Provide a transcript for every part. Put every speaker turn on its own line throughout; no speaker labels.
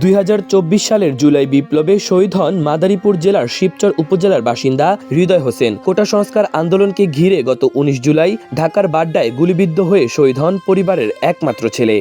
দুই হাজার চব্বিশ সালের জুলাই বিপ্লবে শহীদ হন মাদারীপুর জেলার শিবচর উপজেলার বাসিন্দা হৃদয় হোসেন। কোটা সংস্কার আন্দোলনকে ঘিরে গত উনিশ জুলাই ঢাকার বাড্ডায় গুলিবিদ্ধ হয়ে শহীদ হন পরিবারের একমাত্র ছেলে।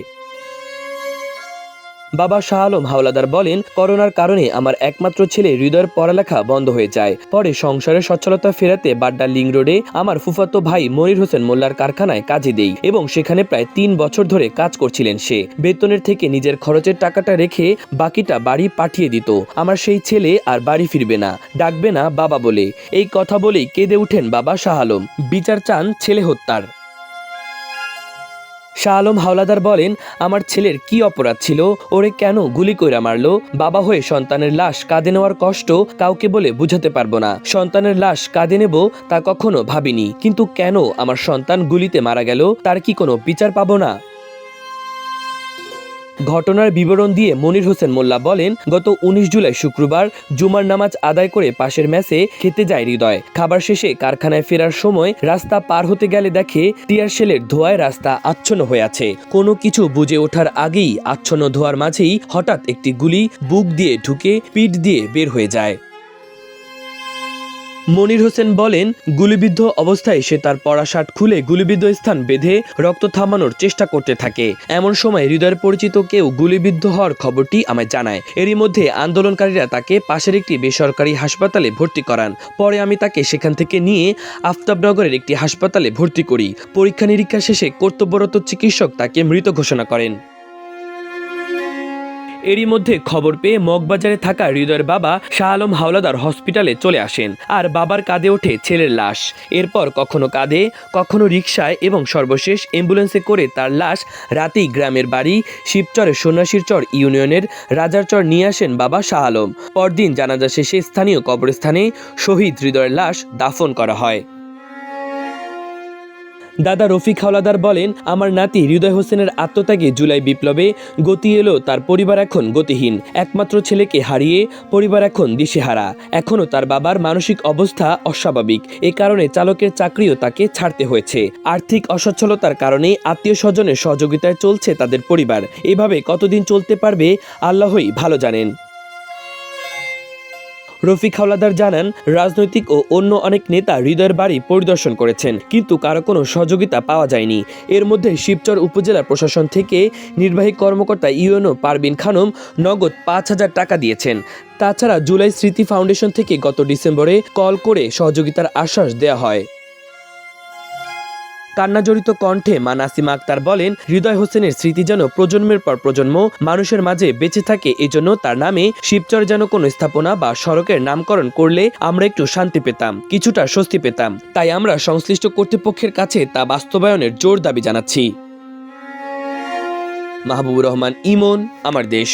বাবা শাহ আলম হাওলাদার বলেন, করোনার কারণে আমার একমাত্র ছেলে হৃদয়ের পড়ালেখা বন্ধ হয়ে যায়। পরে সংসারের সচ্ছলতা ফেরাতে বাড্ডা লিং রোডে আমার ফুফাতো ভাই মনির হোসেন মোল্লার কারখানায় কাজে দেই এবং সেখানে প্রায় তিন বছর ধরে কাজ করছিলেন সে। বেতনের থেকে নিজের খরচের টাকাটা রেখে বাকিটা বাড়ি পাঠিয়ে দিত। আমার সেই ছেলে আর বাড়ি ফিরবে না, ডাকবে না বাবা বলে। এই কথা বলেই কেঁদে উঠেন বাবা শাহ আলম। বিচার চান ছেলে হত্যার। শাহ আলম হাওলাদার বলেন, আমার ছেলের কি অপরাধ ছিল? ওরে কেন গুলি কইরা মারলো? বাবা হয়ে সন্তানের লাশ কাঁদে নেওয়ার কষ্ট কাউকে বলে বুঝাতে পারব না। সন্তানের লাশ কাঁদে নেব তা কখনো ভাবিনি। কিন্তু কেন আমার সন্তান গুলিতে মারা গেল? তার কি কোনো বিচার পাবো না? ঘটনার বিবরণ দিয়ে মনির হোসেন মোল্লা বলেন, গত উনিশ জুলাই শুক্রবার জুমার নামাজ আদায় করে পাশের ম্যাচে খেতে যায় হৃদয়। খাবার শেষে কারখানায় ফেরার সময় রাস্তা পার হতে গেলে দেখে টিয়ার সেলের ধোয়ায় রাস্তা আচ্ছন্ন হয়ে আছে। কোনো কিছু বুঝে ওঠার আগেই আচ্ছন্ন ধোয়ার মাঝেই হঠাৎ একটি গুলি বুক দিয়ে ঢুকে পিঠ দিয়ে বের হয়ে যায়। মনির হোসেন বলেন, গুলিবিদ্ধ অবস্থায় সে তার পরা শার্ট খুলে গুলিবিদ্ধ স্থান বেঁধে রক্ত থামানোর চেষ্টা করতে থাকে। এমন সময় হৃদয়ের পরিচিত কেউ গুলিবিদ্ধ হওয়ার খবরটি আমায় জানায়। এরই মধ্যে আন্দোলনকারীরা তাকে পাশের একটি বেসরকারি হাসপাতালে ভর্তি করান। পরে আমি তাকে সেখান থেকে নিয়ে আফতাবনগরের একটি হাসপাতালে ভর্তি করি। পরীক্ষা নিরীক্ষা শেষে কর্তব্যরত চিকিৎসক তাকে মৃত ঘোষণা করেন। এরই মধ্যে খবর পেয়ে মগবাজারে থাকা হৃদয়ের বাবা শাহ আলম হাওলাদার হসপিটালে চলে আসেন আর বাবার কাঁধে ওঠে ছেলের লাশ। এরপর কখনো কাঁধে, কখনো রিকশায় এবং সর্বশেষ অ্যাম্বুলেন্সে করে তার লাশ রাতেই গ্রামের বাড়ি শিবচরে সন্ন্যাসীর চর ইউনিয়নের রাজারচর নিয়ে আসেন বাবা শাহ আলম। পরদিন জানাজা শেষে স্থানীয় কবরস্থানে শহীদ হৃদয়ের লাশ দাফন করা হয়। দাদা রফিক হাওলাদার বলেন, আমার নাতি হৃদয় হোসেনের আত্মত্যাগে জুলাই বিপ্লবে গতি এলো, তার পরিবার এখন গতিহীন। একমাত্র ছেলেকে হারিয়ে পরিবার এখন দিশেহারা। এখনও তার বাবার মানসিক অবস্থা অস্বাভাবিক। এ কারণে চালকের চাকরিও তাকে ছাড়তে হয়েছে। আর্থিক অসচ্ছলতার কারণে আত্মীয় স্বজনের সহযোগিতায় চলছে তাদের পরিবার। এভাবে কতদিন চলতে পারবে, আল্লাহই ভালো জানেন। রফিক হাওলাদার জানান, রাজনৈতিক ও অন্য অনেক নেতা হৃদয়ের বাড়ি পরিদর্শন করেছেন, কিন্তু কারও কোনো সহযোগিতা পাওয়া যায়নি। এর মধ্যে শিবচর উপজেলা প্রশাসন থেকে নির্বাহী কর্মকর্তা ইউএনও পারবিন খানম নগদ পাঁচ হাজার টাকা দিয়েছেন। তাছাড়া জুলাই স্মৃতি ফাউন্ডেশন থেকে গত ডিসেম্বরে কল করে সহযোগিতার আশ্বাস দেওয়া হয়। কান্নাজড়িত কণ্ঠে মা নাসিমা আক্তার বলেন, হৃদয় হোসেনের স্মৃতি যেন প্রজন্মের পর প্রজন্ম, মানুষের মাঝে বেঁচে থাকে, এজন্য তার নামে শিবচর যেন কোনো স্থাপনা বা সড়কের নামকরণ করলে আমরা একটু শান্তি পেতাম, কিছুটা স্বস্তি পেতাম। তাই আমরা সংশ্লিষ্ট কর্তৃপক্ষের কাছে তা বাস্তবায়নের জোর দাবি জানাচ্ছি। মাহবুবুর রহমান, ইমন, আমার দেশ।